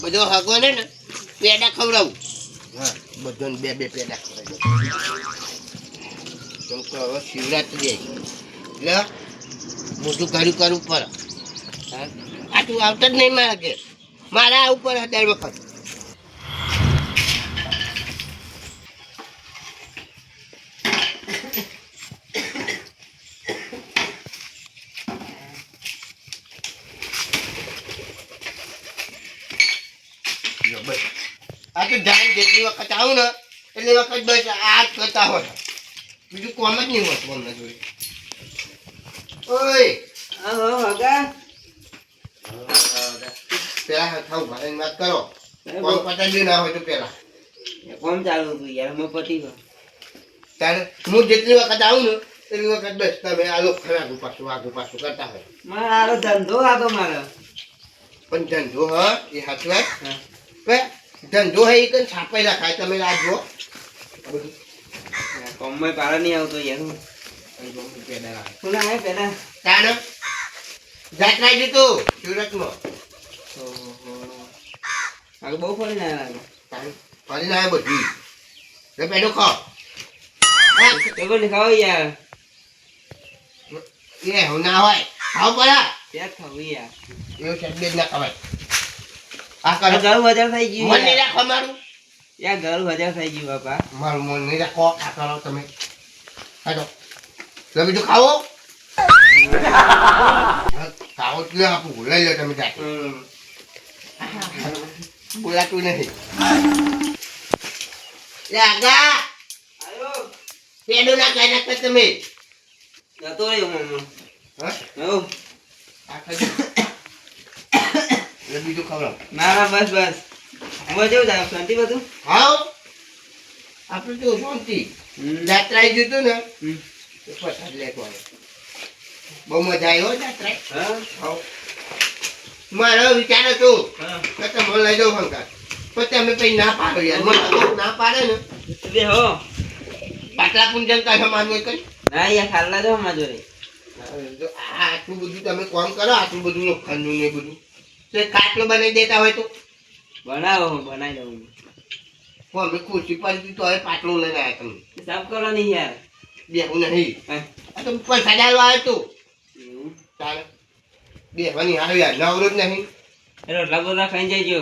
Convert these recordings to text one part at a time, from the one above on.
બધો હગો પેડા ખવડાવું. હા, બધાને બે બે પેડા ખવડાવું કેમ કે હવે શિવરાત્રી આવી એટલે મોટું કર્યું કરવું પડે? આ તું આવતા જ નહીં મારા ઘેર. મારા પડે દર વખત લ્યો, બસ. આ તો જાણ વખત આવું ને એટલી વખત બસ આ જ કરતા હોય. બીજું કોમ જ નહીં હોતું અમને જોઈ ઓય. પેલા હથા ઊભા રહીને વાત કરો. કોમ પતાવી ના હોય તો પેલા કોમ ચાલુ હતું યાર મેં પતી ગયો. ત્યારે હું જેટલી વખત આવું ને એટલી વખત બસ તમે આ લોકો ખરાબ પાછું આગું પાછું કરતા હોય. મારો ધંધો હતો મારો. પણ ધંધો હ એ સાચું વાત. ધંધો હે કઈ છાપાઈ રાખાય તમે આ જો કોમમાં પારા નહીં આવતો યાર હું. પેડા રાખે. શું ના હે પેલા તાને જાત્રા દીધું સુરતમાં. આગળ બહુ ફરી ના લાગે. તાને ફરીને આવ્યો બધી. લે પેડો ખા તો પણ ખાવ યાર. એ હું ના હોય. ખાવ પડા? ત્યાં ખાવું યાર? એવું છે બે ના ખવાય. આ કરો. ઘર હજાર થઈ ગયું મન નહીં રાખો મારું. યાર ઘર વધારે થઈ ગયું બાપા. મારું મન નહીં રાખો. આ કરો તમે. લે બીજું ખાવો ખાવો આપું. લઈ લો તમે હમ. બોલાતું નથી. લે આગા આયો. પેડો ના ખાઈ નાખતા તમે. જતો રહ્યો મમ્મા. હા. બીજું ખવડાવ. ના ના બસ બસ. હવે જેવું થાય? શાંતિ બધું? હાઉ આપણે તો શાંતિ. જાત્રાએ જતું ને પ્રસાદ લેતો બહુ મજા આવી હો જાત્રાએ. હા. મારો વિચાર હતો હા. કે તમે લઈ જાઓ શંકર. પણ તમે પછી ના પાડો યાર. મને તો ના પાડે ને. બે હો. પાટલા પૂંજન કાઢવા માનવું કરી ના યાર ખાલા જો અમારા જોડે જો આ આટલું બધું તમે કોમ કરો આટલું બધું લોખંડનું ને બધું. તો ખાટલો બનાવી દેતા હોય તો? બનાવો બનાવી દઉં. અમે ખુરશી પર તો હવે પાટલો લઈને આવ્યા તમે. સાફ કરો નહીં યાર. બેહું નહીં. આ તો પૈસા ડાલવા આવ્યો તું? એવું? ચાલે બેહવાની યાર નવરો જ નહીં. રોટલા બોટલા ખાઈ જજો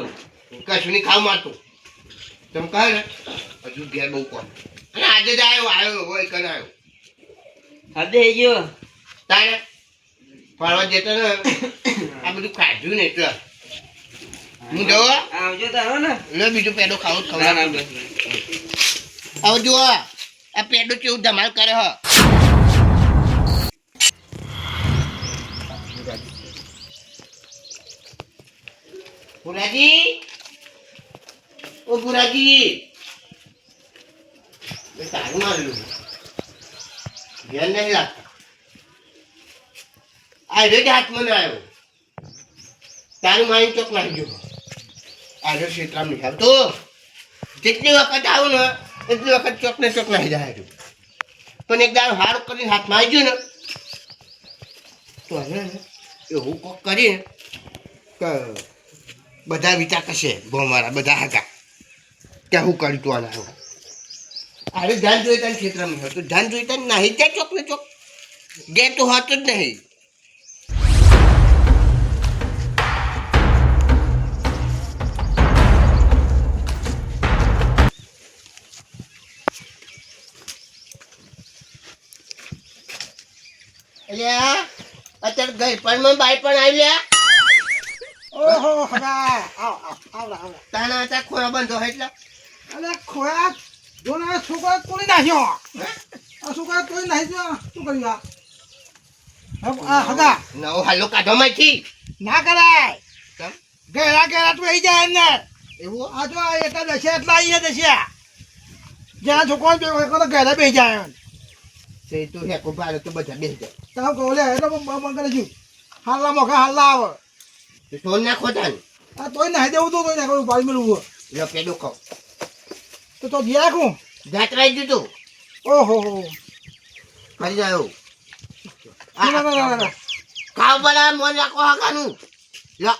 કશું નહીં ખાવ મારતું. તમે કહે ને. હજુ ઘેર બહુ કોણ અને આજે જ આવ્યો આવ્યો હોય કન આવ્યો? થઈ ગયો. તારે? ફરવા જતો આ બધું ખાધું ને એટલે. હું જવો આવજો તારો ને. લે બીજું પેડો ખાવું જ ખવડાવ. હવે આ પેડો કેવું ધમાલ કરે હ. પુરાજી ઓ પુરાજી તારું મારેલું. ધ્યાન નહીં લાગતા આ રેડ હાથમાં ના આવ્યો તારું મારી ચોક નાખી ગયો આજે શેતરામ નહીં આવતો. જેટલી વખત આવું ને, એટલી વખત ચોક ને ચોક નાખી જાય પણ એક દાડો કરીને હાથમાં આવી ગયું ને. તો હવે એવું કોક કરીને બધા વિચાર કરશે મારા, બધા હતા. કે હું કરી તું આના. અરે ધ્યાન જોઈતા ને ક્ષેત્રમાં હતું ધ્યાન જોઈતા નાહી, ત્યાં ચોક ને ચોક. ગે તો હોતું જ નહીં. અલ્યા અત્યારે ગઈ પણ બાઈ પણ આવી લ્યા. ઓહો હગા આવ આવ આવડા આવડા તાના અત્યારે ખોરા બંધો એટલે. અરે ખોયા જોના છોકરા તોડી નાખ્યો. આ છોકરા તોડી નાખ્યો. શું કર્યું આ? હગા. નવો હાલો કાઢો માંથી ના કરાય. ઘેરા ગેરા તો આવી જાય અંદર એવું? આ જો એટલા દશે એટલા અહીંયા દશે જ્યાં છોકરો ઘેરા બેસી જાય તે તો હેકો ભાડે તો બધા બેસી જાય. તમે કહો લે એટલે બંધ કરી છું હાલના મોખા હાલના આવે. તો સોન નાખો તાન. આ તોય નાહી દેવું તો તોય નાખવું પાડી મેળવું લો પેડો ખાઓ તો તો જીયા રાખું? જાત્રા દીધું ઓહો હો ફરી જાયો ના ના ના ના, ખાવ બના મોન રાખો હાકાનું લા.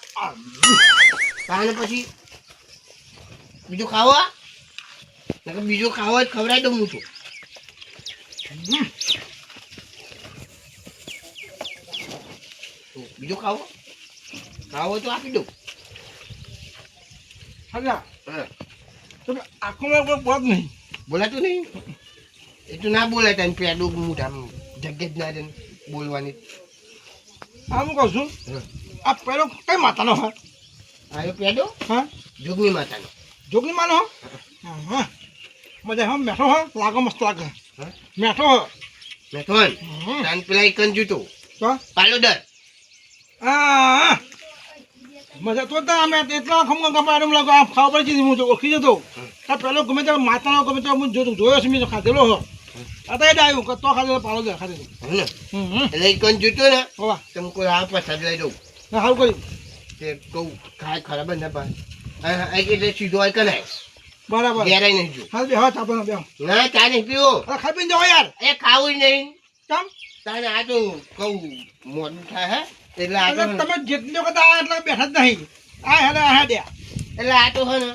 તાને પછી બીજું ખાવા બીજું ખાવા જ ખવડાવી દઉં હું તો. બીજું ખાવો ખાવો તો આપી દઉં હા. તમે આખું મેં કોઈ પદ નહીં બોલાતું તો ના બોલાય તને પેડું મોઢામ જગ્યા બોલવાની આ પેલો કઈ માતાનો હા હા જોગની માતાનો જોગની માનો હા મજા હા હા લાગો મસ્ત લાગે? મેઠો મેથોન. તાન પેલા એક જૂતો તો? પાલોદર આ મજા તો તા અમે એટલા ખમ ગમે એમ લાગો આ ખાવા પડી હું તો ઓખી જતો. આ પેલો ગમે તો માતાનો ગમે તો હું જોતો જોયો છે મેં તો ખાધેલો હો એ ડાયું કે તો ખાધેલો પાલો દે ખાધેલો ને? એટલે એક તો ને? હોવા. તમે કોઈ આ પ્રસાદ લઈ દઉં. હા સારું કર્યું. તે કહું ખાય ખરાબ ને ના આ આ એટલે સીધો હોય કનાય બરાબર. ઘેરાય નહીં જો. હા બે હા બે ના ચા નહીં પીવો. અરે ખાઈ પીને જાઓ યાર. એ ખાવું જ નહીં. કેમ? તાને આ તો કહું મોડું થાય હે? એટલે આ તમે જેટલી વખત આ એટલે બેઠા જ નહીં. આ હેડે આ એટલે આ તો હે ને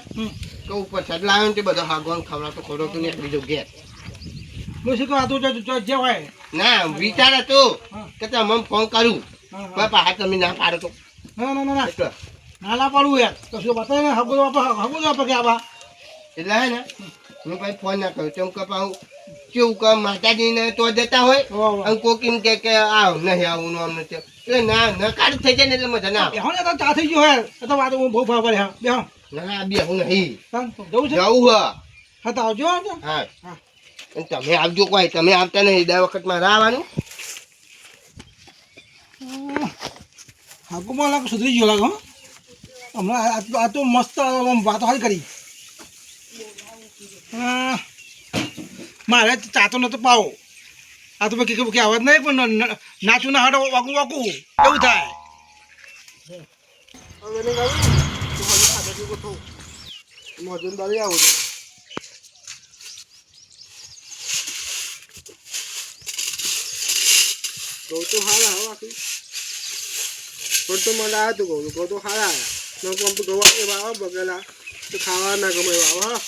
કહું પ્રસાદ લાવ્યો ને તે બધો હાગવાન ખવડાવતો ખવડાવતો ને બીજો ઘેર. હું શું કહું તું જો- હોય. ના વિચાર હતો. કે તમે ફોન કરું. પણ પાછા તમે ના પાડો તો. ના ના ના ના. એટલે. નાલા યાર. તો શું બતાવે ને હગો બાપા હગો આપે કે આવા. એટલે હે ને હું ભાઈ ફોન ના કર્યો તેમ કે હું કેવું કે માતાજીને તો જતા હોય. અને કોક એમ કે કે આવ નહીં આવું આમ નથી. એટલે ના નકાર થઈ જાય ને એટલે મજા ના બેહો ને તો ચા થઈ ગયો હે. તો વાત હું બહુ ભાવ હા. બેહો. ના બે હું નહીં જવું છે? જવું હા. હા તો આવજો. હા. હા. તમે આવજો કોઈ તમે આવતા નહીં. દર વખત મારે આવવાનું. હાકુમાં લાગ સુધરી ગયો લાગો હો. હમણાં આ તો- મસ્ત વાતો હાલ કરી. મારે ચાતો નતો પાવો. આ તો કે કે અવાજ નહીં, પણ નાચું ના હાડો, વાકું વાકું. એવું થાય. મોજુમદારી આવું ઘઉં તો હારા હો બાકી પણ તો મને આવ્યા તું ઘઉં ઘઉં તો હારા. આવ્યા નકર આમ તો ઘઉં એવા આવે બગેલા. તો ખાવા ના ગમે એવા આવે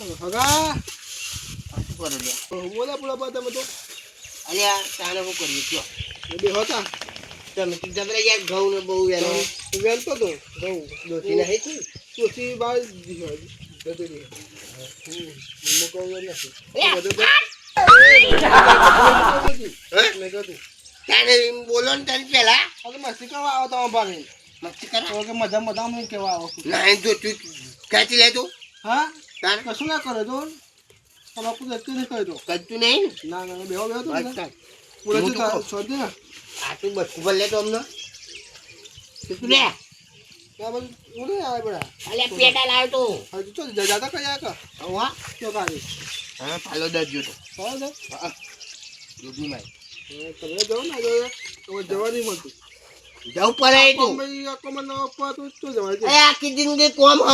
હા હગા. બોલા બોલા બા તમે તો. અલ્યા તાને શું કરીએ કયો એ બે હતા. તમે તો યાર ઘઉં ને બહુ વેલતો તો. ઘઉં. દોશી નહીં તું તુલસી બાર જતી રહી કહું નથી એ, બધું હે? મેં કહ્યું તાને એમ બોલો ને તારી પેલા. મસ્તી કરવા આવો તમે ભાગે. મસ્તી કરા કે મજા મજા હું કેવા આવો ના એમ તો તું ક્યાંથી લે તું? હા? તાર કશું ના કરે તો? તમે કુદ એટલું નહીં કરે તો? નહીં? ના ના બેહો બેહો તો. પૂરા તો છે ને? આ તું તો અમને. તું લે. ત્યાં બધું ઉડે આવે બધા. અલ્યા પેટા લાવ્યો તો. હજુ તો જા- કઈ કા હા તો. કાઢી હા. પાલો દસ જોતો બરાબર હા. દૂધની માય તમે જાઓ ને હવે જવા નહીં મળતું. જવું પડે તું. આખો ના તો જિંદગી કોમ હ.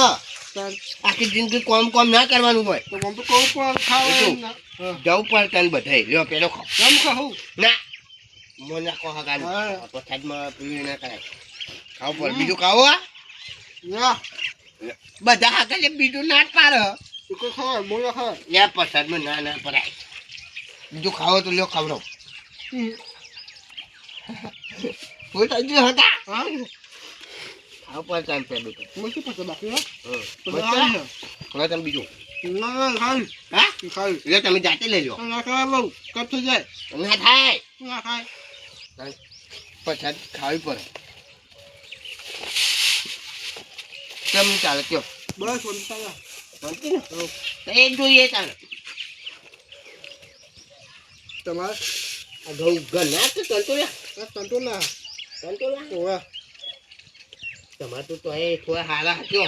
આખી જિંદગી કોમ કોમ ના કરવાનું હોય. તો કોમ તો કહું પણ ખાવા. જવું પડે તને બધાય. લ્યો પેલો ખાવ. કેમ કહું ના. મોં કહો હા. પ્રસાદમાં પીવી ના કરાય. ખાવ પડે બીજું ખાવો આ? ના. બધા હાકલે બીજું ના જ પાડે ખાવા મોયા ખાવા યા પ્રસાદમાં ના ના પડાય બીજું ખાવો તો લ્યો ખવડાવ. હું તો હજુ હતા હા. ખાવું પડે તને પેલું તો શું બાકી હા. તમે બીજું. ના ખાઈ હા? ખાઈ એટલે તમે જાતે લઈ લો. ના ખાવા લઉં કટ થઈ જાય. ના થાય. ના ખાય પછી ખાવી પડે. કેમ ચાલે? કયો. બસ શાંતિ ને? એ જોઈએ ચાલે. તમારે? ઘઉં ઘર ના ના ચાલતો રે ઓવા. તમારે તો તો એ થોડા હારા હજો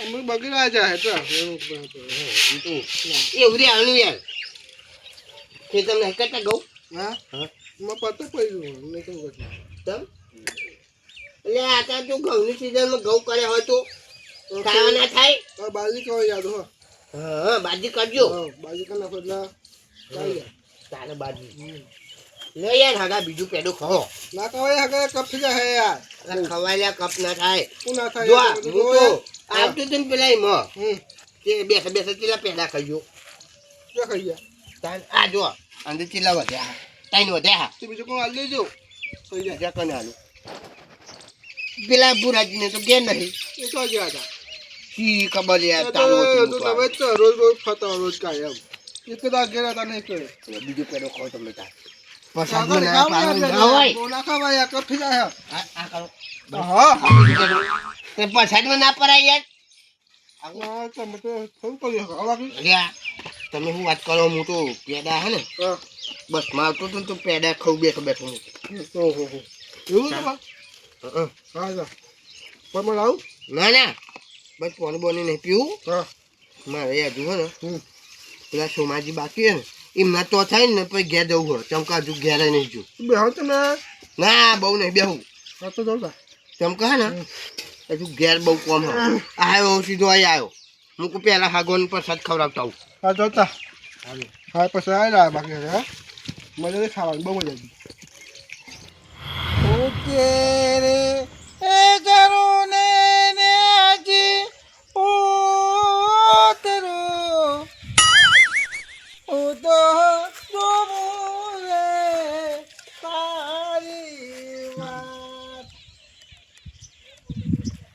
અમે બગીડા જાય તો એવું તો એવું રે આનું યાર. તે તમને કરતા ઘઉં હા? હા. મેં પતો પડ્યું મેં કેમ કર્યું તમ? એટલે આતા તો ઘઉંની સિઝનમાં ઘઉં કરે હોય તો ખાવાના થાય? તો બાજરી કહો યાદ હો હા બાજી કરજો. બાજી કરી એટલે તારે બાજી. લે યાર હગા બીજું પેડું ખવો ના કહેવાય હગા કપ થઈ જાય યાર. અરે ખવાયેલા કપ ના થાય. શું ના થાય જો હું. તો આવતું ને પેલા એમ. તે બેસે બેસે ચીલા પેડા ખાઈજો. જો ખાઈ ગયા તાન આ જો અંદર ચીલા વધ્યા ત્રણ વધ્યા તું બીજું કોણ હાલ લેજો થઈ જાય કને હાલું? પેલા બુરાજીને તો ઘેર નહીં. એ તો ગયા હતા શી ખબર યાર તો તારું તો. તમે તો રોજ રોજ ખાતા રોજ કાય એમ. એક તો ઘેરા તા નહીં કરે બીજું પેડો ખાઓ તમે તાર. સાગર પ્રસાદમાં ના ખાવ પાડો ના હોય. બહુ ના યાર, જાય આ કરો તે ના પરાય યાર. તમે શું વાત કરો? હું તો પેડા હે ને. બસ મારતો તો તું પેડા ખાઉં બેઠો બેઠો હું. એવું. પણ આવું? ના ના. બસ પાણી બોની નહીં પીવું. હા. મારે હજુ હે ને. પેલા સોમાજી બાકી હે ને. એમના તો થાય ને પછી ઘેર જવું હોય. ચમકા હજુ ઘેર નહીં જવું. તું બેહો તમે ના. બહુ નહીં બેહું. તો જાઉં ચમકા હે ને? હજુ ઘેર બહુ કોમ હે. આવ્યો સીધો અહીં આવ્યો હું કહું પહેલા હાગોન પ્રસાદ ખવડાવતા આવું. હા જાઉં હા પછી આવી રહ્યા બાકી હા. મજા નહીં ખાવાની બહુ મજા આવી. ઓકે રે એ જરો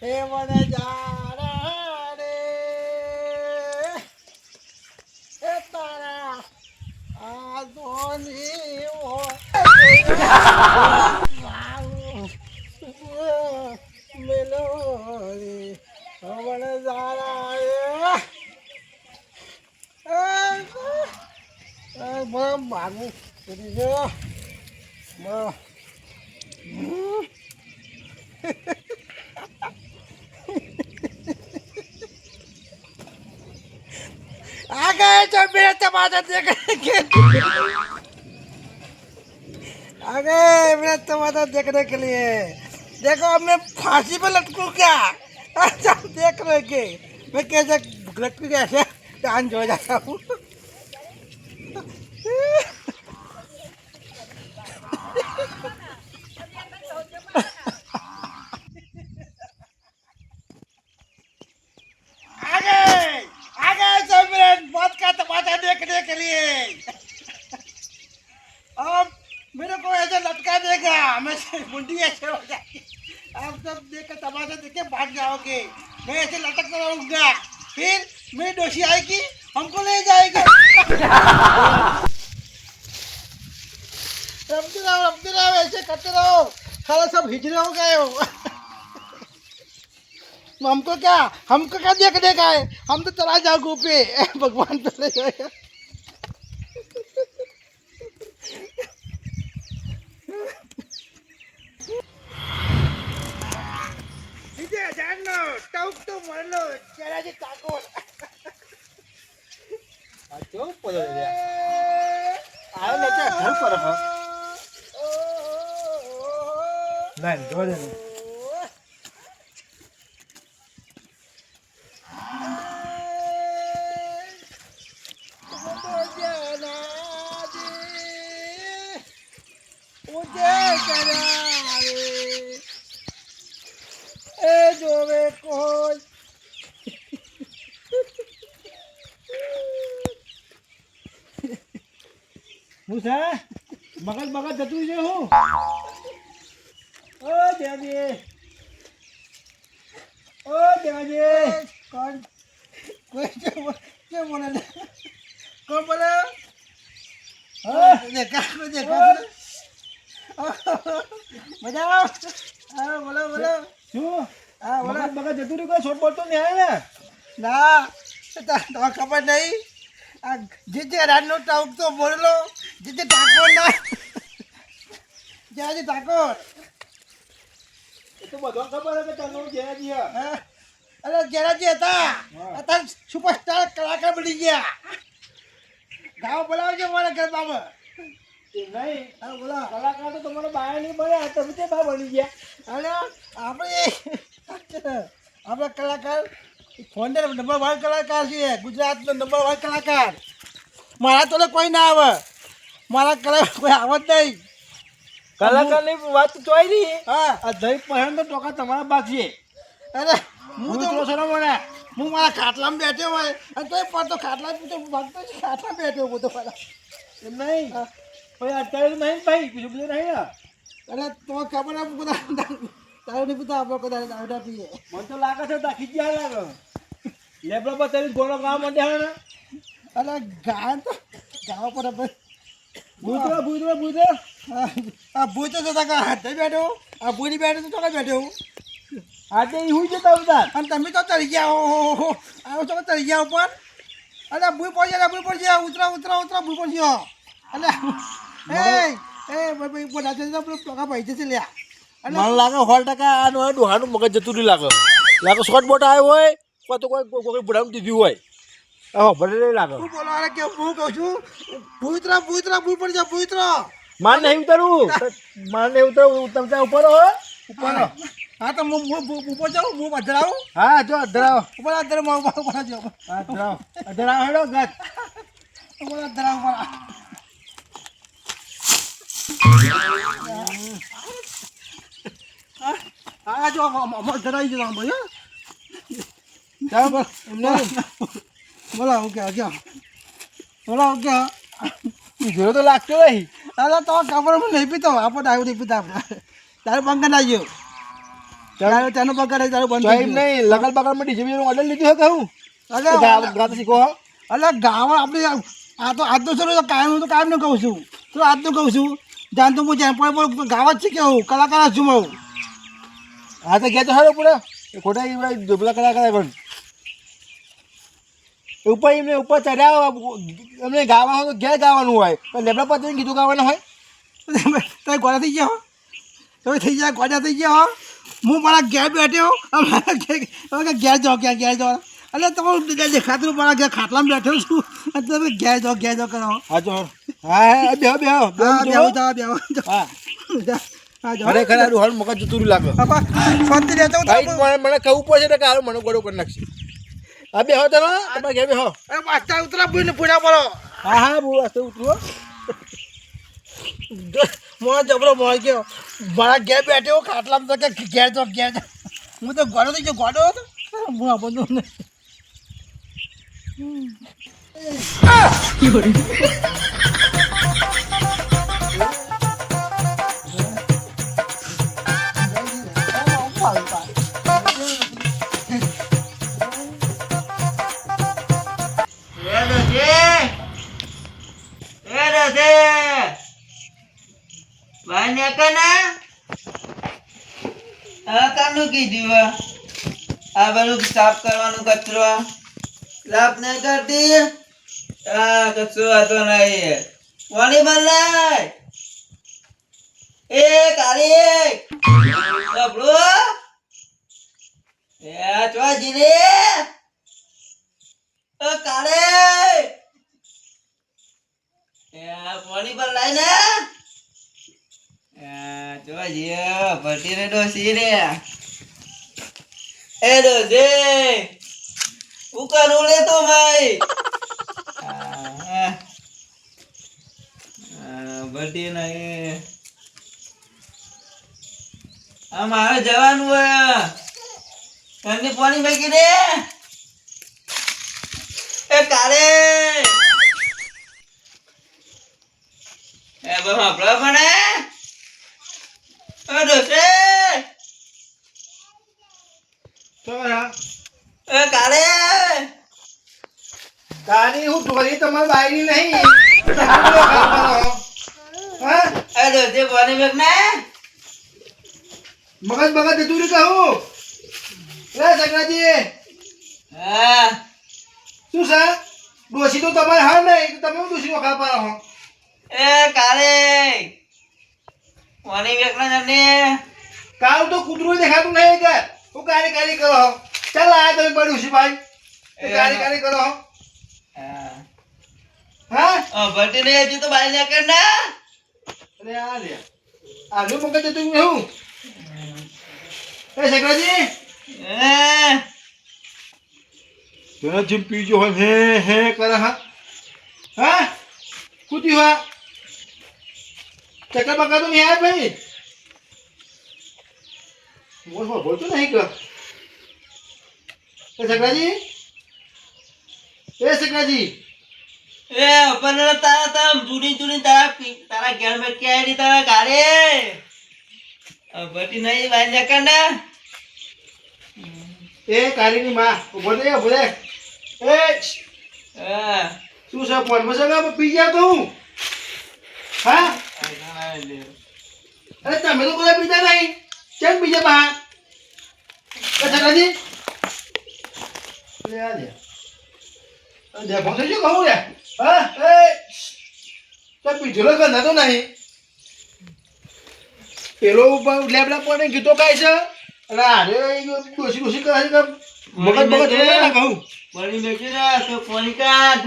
એ મને જાણા રે. એ તારા આદોની મેલોરી હવણ જારા એ મારું દે आ गए जो मेरे टमाटर देखने के आ गए मेरे टमाटर देखने के लिए देखो अब मैं फांसी पे लटकू क्या अच्छा देख रहे के मैं कैसे लटकू कैसे डांस हो जाता हूँ मुंडी ऐसे हो जाएगी आप सब देख के तमाशा देख के भाग जाओगे। मैं ऐसे लटक कर रहूँगा फिर मेरी डोशी आएगी, हमको ले जाएगी। रमते रहो रमते रहो, ऐसे करते रहो। सारा सब हिजरे हो गए हो। हमको क्या हमको क्या देखने का है? हम तो चला जाओ पे भगवान चले जाएगा। મળલો જરાજી તાકો આ કેવું પડે રે આ ને તે ઘર પર હ? ના જોડે ને એ જોવે કોઈ હું છે મગજ મગજ જતું છે હું ઓ દેવજી ઓ દેવજી. કોણ? કોઈ કે બો- કે બોલે ને? કોણ બોલે? હા. દેખા કોઈ દેખા મજા હા બોલો બોલો. શું? હા બોલો. મગજ મગજ જતું રહ્યું કોઈ છોટ બોલતો નહીં આવે ને? ના તા- ખબર નહીં. આ જે જે રાતનો ટાઉક તો બોલેલો જે જે ઠાકોર ના જ્યાં ઠાકોર. તો બધો ખબર કે તને જયાજી હે. અરે જયરાજી હતા અત્યારે સુપરસ્ટાર કલાકાર બની ગયા. ગાવ બોલાવજો મારા ગરબામાં એ નહીં બોલા કલાકાર તો તમારે બાય નહીં બન્યા તમે તે બહાર બની ગયા. અને આપણે આપણે કલાકાર ફોન નંબર વન કલાકાર છે ગુજરાતનો નંબર વન કલાકાર. મારા તો કોઈ ના આવે. મારા કલા કોઈ આવે જ નહીં. કલાકારની વાત ચોઈ નહીં. હા. દહીં પહેરણ તો ટોકા તમારા પાસે અરે હું તો છો મને હું મારા ખાટલામાં બેઠો હોય. અને તોય પડતો ખાટલા તો ભગતો ખાટલા બેઠો હું તો પેલા એમ નહીં? ભાઈ અત્યારે નહીં ભાઈ? બીજું બધું નહીં અરે તો ખબર આમ બધા તારું નહીં બધા આપણે બધા દાવડા પીએ. મને તો લાગે છે દાખી ગયા લાગે. લેબડા પર તરી ગોળો ગામ માંડ્યા ને? અરે ગાય તો ગાવા પર બુધરો બુધરો બુધરો આ ભૂત તો હાથે બેઠો આ ભૂની બેઠો તો ચોકા બેઠો આજે હું જતા બધા અને તમે તો તરી ગયા ઓહો આવો છો તરી ગયા ઉપર અરે ભૂઈ પડી જાય ભૂઈ પડી જાય. ઉતરા ઉતરા ઉતરા ભૂઈ પડી ગયો અને એ એ ભાઈ ભાઈ બોલા છે તો ટોકા ભાઈ જશે લ્યા. મને લાગે સો ટકા આ નો ડોહાનું મગજ જતું નહીં લાગે. લાગે શોર્ટ બોટ આવ્યો હોય કોઈ તો કોઈ કોઈ બુડાનું દીધું હોય. હા ભલે નહીં લાગે. હું બોલો અરે કે હું કહું છું ભૂતરા ભૂતરા ભૂઈ પડી જા ભૂતરા માર નહીં ઉતરવું. માર નહીં ઉતરવું. તમે ત્યાં ઉપર હો. ઉપર હો. તો હું ઉપર જાઉં? હું અધરાવું? હા જો અધરાવો. ઉપર અધરમાં ઉપર ઉપર જો અધરાવો. અધરાવો ધરાવો હેડો ગત ઉપર અધરાવો ઉપર. હા જો અમાર ધરાઈ જવા ભાઈ ચાલો બસ એમને બોલો ઓકે ક્યાં? બોલો ઓકે જોયો તો લાગતો નહીં. અરે તો ખબર નહીં પીતો. આપણે ડાયું નહીં પીતા આપણે. તારે પંખા ના નાખ્યો. તારું તેનો બંધ એમ નહીં લગન બગનમાં ડીજે બીજે ઓર્ડર લીધો હતું હું અરે ગાતા શીખો ગાવા આપણે આ તો આજનો તો કાયમ તો કાયમનું કહું છું. તો આજનું કહું છું. જાણ તો હું જેમ પણ પણ ગાવા જ શીખ્યો હું કલાકાર છું હું. હા તો ગયા તો હારો પૂરા. ખોટા એવડા ડોબલા કરા પણ. ઉપર એમને ઉપર ચડ્યા એમને ગાવા હોય તો ઘેર ગાવાનું હોય. પણ લેબડા પર જઈને કીધું ગાવાનું હોય? તમે ગોળા થઈ ગયા હો? તમે થઈ ગયા ગોળા થઈ ગયા હો? હું મારા ઘેર બેઠ્યો મારા ઘેર તમે જાઓ ક્યાં ઘેર જાઓ. એટલે તમે દેખાતું મારા ઘેર ખાટલામાં બેઠો છું. અને તમે ઘેર જાઓ ઘેર જાઓ કરો. હા જો હા બે બે બેહો જાઓ બેહો હા. ખરેખર આ રોહન મગજ જતું લાગે. શાંતિ રહેતો મને કહું પડશે કે હારું મને ગોળો કરી નાખશે. હા બેહો તમે. તમારે ઘેર બેહો. પાછા ઉતરા ભૂઈને પૂરા પડો હા હા બહુ વાસ્તે ઉતરો મોં જબરો મોં ગયો. મારા ઘેર બેઠ્યો ખાટલામાં તો કે ઘેર તો ઘેર હું તો ગોડો થઈ ગયો, ગોડો હતો. હું આ બધું નહીં ભાઈ ને. કના આ કાનું કીધું આ? બધું સાફ કરવાનું કચરો. સાફ નહીં કરતી? આ કચરો હતો નહીં કોની બનાય એ કાળી. ડબલો એ ચો જીરે ઓ કાળે. એ કોની લાઈ ને? રે ડોસી રે એ ડોસે ઉકર ઉડે તો ભાઈ ભરતી નહીં આ મારે જવાનું હોય ઠંડી પાણી ભેગી દે એ કાલે એ બહુ આપણો પણ એ ડોસે એ કાળે તારી હું ઢોરી તમારી બાયરી નહીં હા એ ડોસે ને મગજ જતું કહું લે સગરાજી હા શું છે ડોસી તો તમારે હા નહીં તમે ડોસી વખા પાડો હો એ કાળે પાણી વેકના જને કાલ તો કૂતરું દેખાતું નહીં કે. હું કારી કારી કરો હો. ચાલ આ તમે પડ્યું છે ભાઈ. કારી કારી કરો હો. હા? ભટ્ટી ને હજી તો બાઈ ના ને? અરે આ લે. આલુ મગજ તું હું. એ શેખરાજી. તને જીમ પીજો હોય હે હે કરે હા. હા? કુતી હા ચક્કર બકા તો આવ્યા ભાઈ બોલ બોલ બોલતો નહીં કર. એ સકરાજી એ સકરાજી એ પણ તારા તારા જૂની જૂની તારા તારા ઘેર મેં ક્યાં તારા ઘરે? બટી નહીં વાંજા કાંડા એ કારીની માં ઊભો દે ઊભો એ શું છે ફોન મસાલા પી ગયા તો હું? હા? અરે તમે તો બધા પીતા નહીં. કેમ બીજા બા? એ સકરાજી લે આ લે. લે ફોન થઈ ગયો કહું લે? હા એ તો પીધેલો ગંધા તો નહીં. પેલો લેબડા પડે ગીતો કાય છે. અને આરે ડોસી ડોસી કરે છે મગજ મગજ ના કહું બની બેઠી રે તો પાણી કાઢ.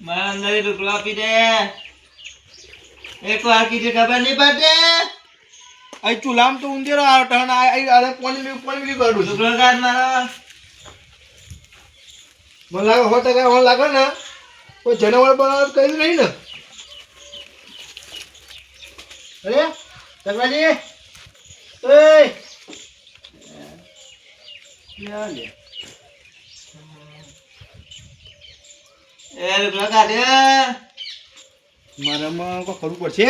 મારા અંદર ઢોકળો આપી દે. એક વાર કીધી ખબર નહીં પડે. અહીં ચૂલામ તો ઉંદેરો આવે ટહન આ આ આરે પાણી મી પાણી મી કરું ઢોકળો કાઢ મને લાગે હો ટકા હોન લાગે ને કોઈ જનાવર બનાવ કર્યું નહીં ને. અરે ચકરાજી એ એ. કાઢ મારામાં કોઈ ખરું પડશે?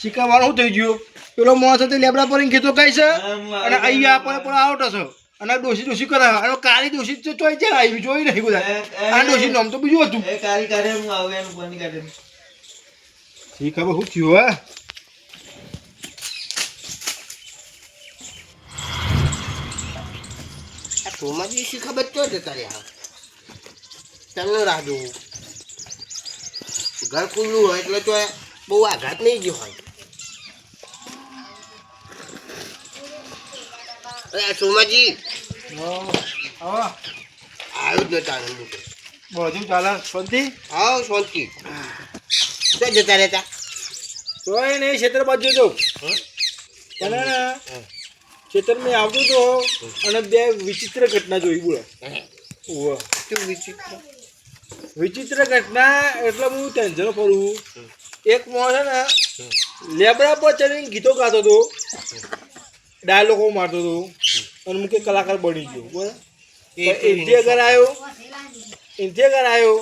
શીખવાનું શું થઈ ગયું? પેલો માણસ હતો લેબડા પર ખેતો કાંઈ છે અને અહીંયા આપણે પણ આવતો છે અને ડોસી ડોસી કરે અને કાળી ડોસી તો ચોઈ છે આવી જોઈ નહીં બધા આ ડોસી નામ તો બીજું હતું. એ કાળી કાઢે હું આવું એનું પાણી કાઢે. ઠીક હવે શું થયું હે? તો મારી શી ખબર તો જતા રહ્યા તમને રાહ જોવું. ઘર ખુલ્લું હોય એટલે તો બહુ આઘાત નહીં ગયો હોય. અરે સોમાજી. હા આવ્યું જ નતા આનંદ બધું ચાલે શાંતિ આવો શાંતિ. તો જતા રહેતા? તો નહીં ક્ષેત્ર બાજુ તો પણ ક્ષેત્ર મેં આવતો તો અને બે વિચિત્ર ઘટના જોઈ બોલો. શું વિચિત્ર? વિચિત્ર ઘટના એટલે હું ટેન્શન પડું એક માણસ છે ને લેબડા પર ચડીને ગીતો ગાતો હતો. ડાયલોગો મારતો હતો. અને મુકે કલાકાર બની ગયો. બરાબર? ઇન્ડિયા ઘર આવ્યો. ઇન્ડિયા ઘર આવ્યો.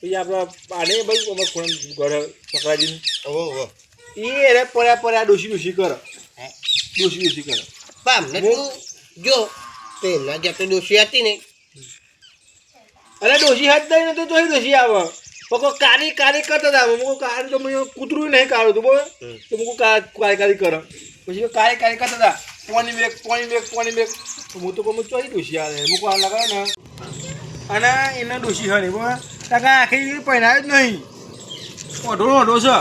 પછી આપણા પાડે ભાઈ અમે ખૂણા ઘર પકડાજીને. ઓહો એ રે પડ્યા પડ્યા ડોસી ડોસી કરે. હે? ડોસી ડોસી કરે. પામ જો તો એમના જ્યાં તો દોષી હતી ને અરે ડોસી હાથ દઈ નતો તો ડોસી આવે. પકો કારી કારી કરતા હતા. મુકો કારી તો મને કૂતરું નહીં કાઢું હતું બોલ. તો મુકો કારી કારી કરો. પછી કારી કારી કરતા હતા. પોણી બેગ પોણી બેગ પોણી બેગ તો હું તો કહું ચોઈ ડોસી આવે મુકો આ લગાવે ને અને એના ડોસી હરી બોલ કાકા આખી પહેરાય જ નહીં. ઓઢો ઓઢો છે.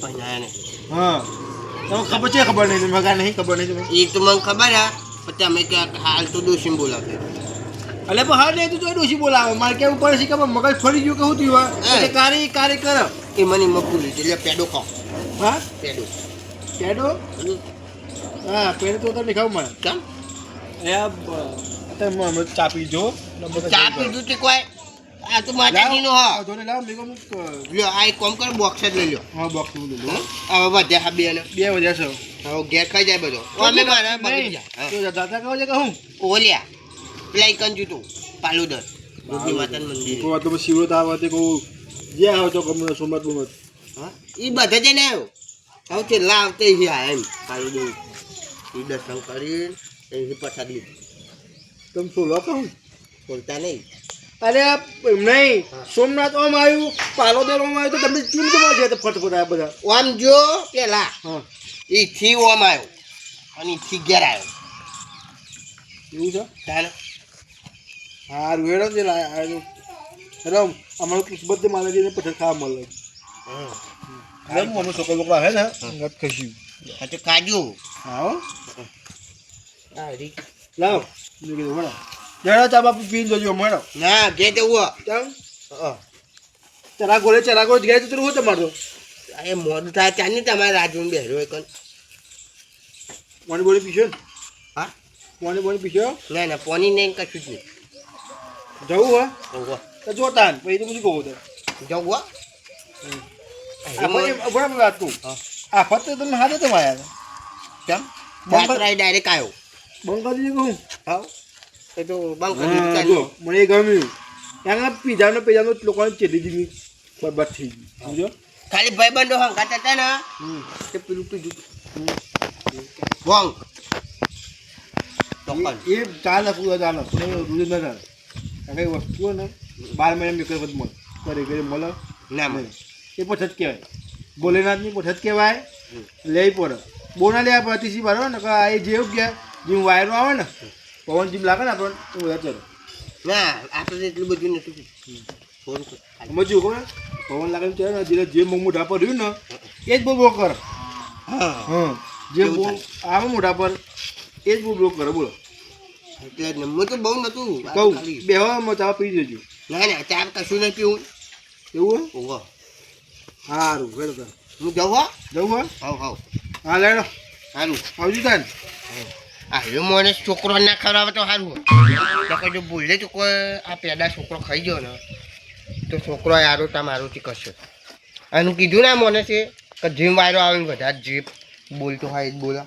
પહેરાય ના ને હા. તો ખબર છે ખબર નહીં? મગા નહીં ખબર નહીં એક તો મને ખબર હા. પછી અમે ક્યાંક હાલ તો દોષી બોલાવતો અલે પણ હા તું તો ડોસી બોલાવો? મારે કેવું પડે છે કે મગજ ફરી ગયું કે શું થયું એટલે કાર્ય કાર્ય કર. એ મને મકુલી એટલે પેડો કહો હા? પેડો. પેડો? હા પેડો તો તમને ખાવ મને કેમ? એ આ બ- અત્યારે મને ચા પીજો ચા તે કોઈ. આ તો માતાજીનો હા. ધોને લાવ મેં કહું લ્યો આ એક કોમ કર બોક્સ જ લઈ લ્યો. હા બોક્સનું લીધું હં? વધ્યા હા બે ને બે વજ્યા છે. હવે ઘેર ખાઈ જાય બધો. અમે મારા બગડી જાય દાદા કહો છે કે હું? ઓલ્યા. પેલા એક કંજુ તું પાલુદર રૂપી માતાનું મંદિર તો તો શિવરો તાવ હતી કહું જે આવો તો ગમે સોમત બમત હા એ બધા જઈને આવ્યો હવે છેલ્લા આવતે આયા એમ પાલુદર એ દર્શન કરીને એની પ્રસાદ લીધો તમે સોલો કહું બોલતા નહીં અરે નહીં સોમનાથ ઓમ આવ્યું પાલોદર ઓમ આવ્યું તો તમને તો છે ફટફટ બધા ઓમ જો પેલા ઈથી ઓમ આવ્યો અને ઈથી ઘેર આવ્યો એવું છે તારે હારું હેડો છે રમ અમારું બધે મારા જઈને પઠર ખાવા મળે. રમ મને છોકરો બોકરા હે. ને ગત ખસ્યું હા તો કાજુ હા લાવ. કીધું મળો જણા ચા બાપુ પીને જોજો મળો ના ઘેર તે કેમ? હા. ચરા ગોળે ચરા ગોળે ગયા તું હું તમારો? એ મોડું થાય ત્યાં નહીં તમારે રાજુ બેહરો એક પાણી બોણી પીશો હા? મોડી બોણી પીશો? ના ના પોની નહીં કશું જ નહીં. જવું હે જવું તો જોતા તાન પછી તો બધું કહું તો જવું હો બરાબર વાત તું હા. આ ફત તમે હાથે તમે આવ્યા કેમ બંધ- ડાયરેક્ટ આવ્યો બંગાળી કહું હા એ તો બંધ કરી હા, દીધું જો મને ગમ્યું ત્યાં પીઝાનો પીઝાનો લોકોને ચેલી દીધી બરબાદ થઈ ગઈ સમજો ખાલી ભાઈબંધો હંગાત હતા ને તે પેલું પીધું ચોક્કસ એ ચાલે પૂરો ચાલે પણ રોજ ના ચાલે આ કઈ વસ્તુ ને બાર મહિના નીકળે બધું મળે કરી કરી મળે. ના. મળે. એ પોછત કહેવાય. ભોલેનાથની પોછત કહેવાય. લેવી પડે બહુ ના લેવા પડે અતિશી બરાબર ને એ જેવું કે જેમ વાયરો આવે ને પવન જેમ લાગે ને આપણને તો બધા ચલો ના આપણે એટલું બધું નથી ખાલી. ખબર પવન લાગે ત્યારે ને જે જે મોઢા પર રહ્યું ને એ જ બહુ બહુ કરે. હા. હા જે બહુ આવે મોઢા પર એ જ બહુ બહુ કરે બોલો. એટલે જ ને તો બહુ નતું કહું ખાલી. બેહવામાં ચા પી જજો. ના ના ચાર કશું નહીં પીવું. એવું ઓહો. સારું તાર. હું જવું હા? જવું હા? હાવ હાવ. હા લેડો. સારું આવજો તાન આ હવે મને છોકરો ના ખવડાવે તો સારું તો જો ભૂલે તો કોઈ આ પેદા છોકરો ખાઈ ગયો ને તો છોકરો યારો તમારોથી કરશે. આનું કીધું ના મને છે કે જીમ વાયરો આવે ને બધા જીપ બોલતો હોય બોલા.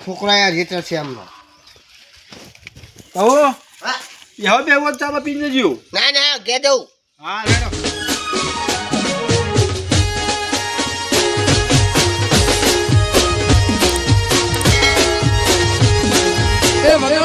છોકરા યાર જે છે એમનો. કહો હવે બે વખત ચાબા પીને જ્યું ના ના ઘે દઉં. હા લેડો એ મને